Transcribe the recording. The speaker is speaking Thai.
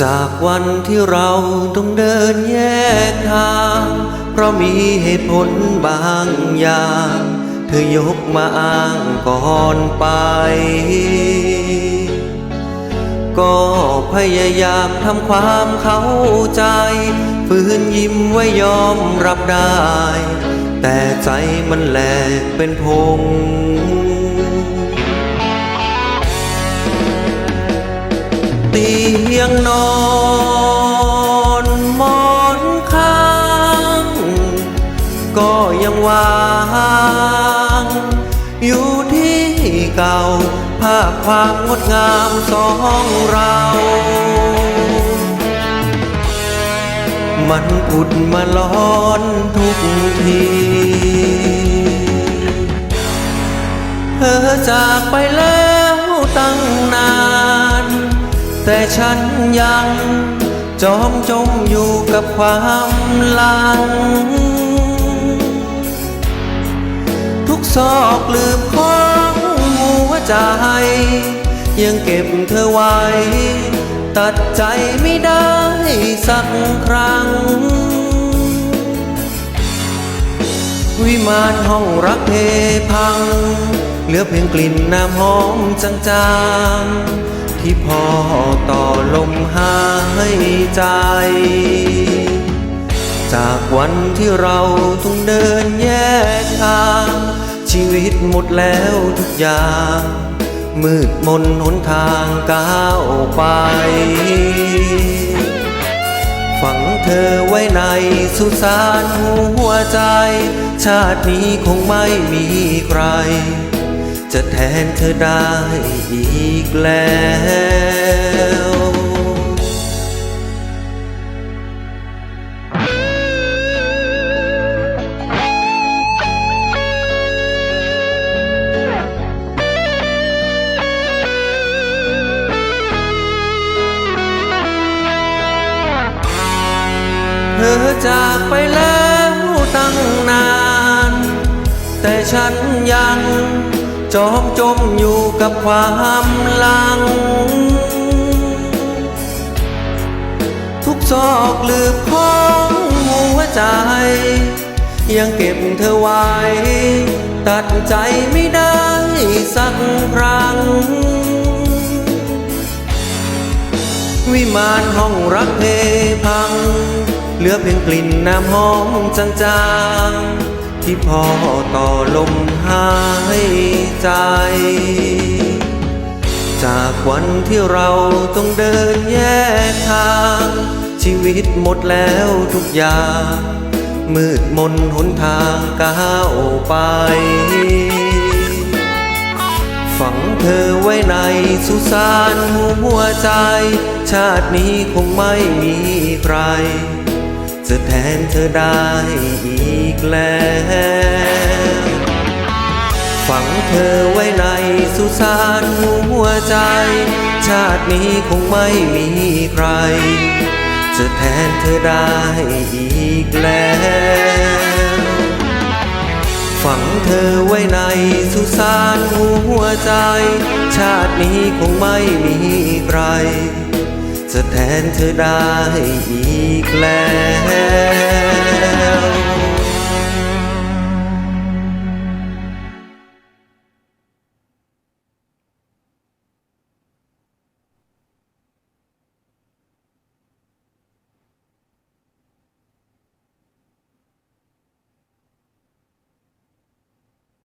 จากวันที่เราต้องเดินแยกทาง เพราะมีเหตุผลบางอย่าง เธอยกมาอ้างก่อนไป ก็พยายามทำความเข้าใจ ฝืนยิ้มไว้ยอมรับได้ แต่ใจมันแหลกเป็นพง ตียงนอนหมอนข้าง ก็ยังวางอยู่ที่เก่า ภาพความงดงามสองเรา มันอุดมาร้อนทุกที เธอจากไป แต่ฉันยังจอมจมอยู่กับความหลัง ทุกซอกลืมของหัวใจ ยังเก็บเธอไว้ ตัดใจไม่ได้สักครั้ง วิมานห้องรักเพพัง เหลือเพียงกลิ่นน้ำหอมจางๆ ที่พอต่อลมหายใจ จากวันที่เราต้องเดินแยกทาง ชีวิตหมดแล้วทุกอย่าง มืดมนหนทางก้าวไป เธอไว้ในสุสานหัวใจ ชาตินี้คงไม่มีใคร จะแทนเธอได้อีกแล้ว ธอจากไปแล้วตั้งนาน แต่ฉันยังจอมจมอยู่กับความลัง ทุกซอกลืมของหัวใจ ยังเก็บเธอไว้ ตัดใจไม่ได้สักครั้ง วิมานห้องรักเพพัง เหลือเพียงกลิ่นน้ำหอมจางๆ ที่พอต่อลมหายใจ จากวันที่เราต้องเดินแยกทาง ชีวิตหมดแล้วทุกอย่าง มืดมนหนทางก้าวไป ฝังเธอไว้ในสุสานหัวใจ ชาตินี้คงไม่มีใคร จะแทนเธอได้อีกแล้ว ฝังเธอไว้ในสุสานหัวใจ ชาตินี้คงไม่มีใคร จะแทนเธอได้อีกแล้ว ฝังเธอไว้ในสุสานหัวใจ ชาตินี้คงไม่มีใคร จะแทนเธอได้อีกแล้ว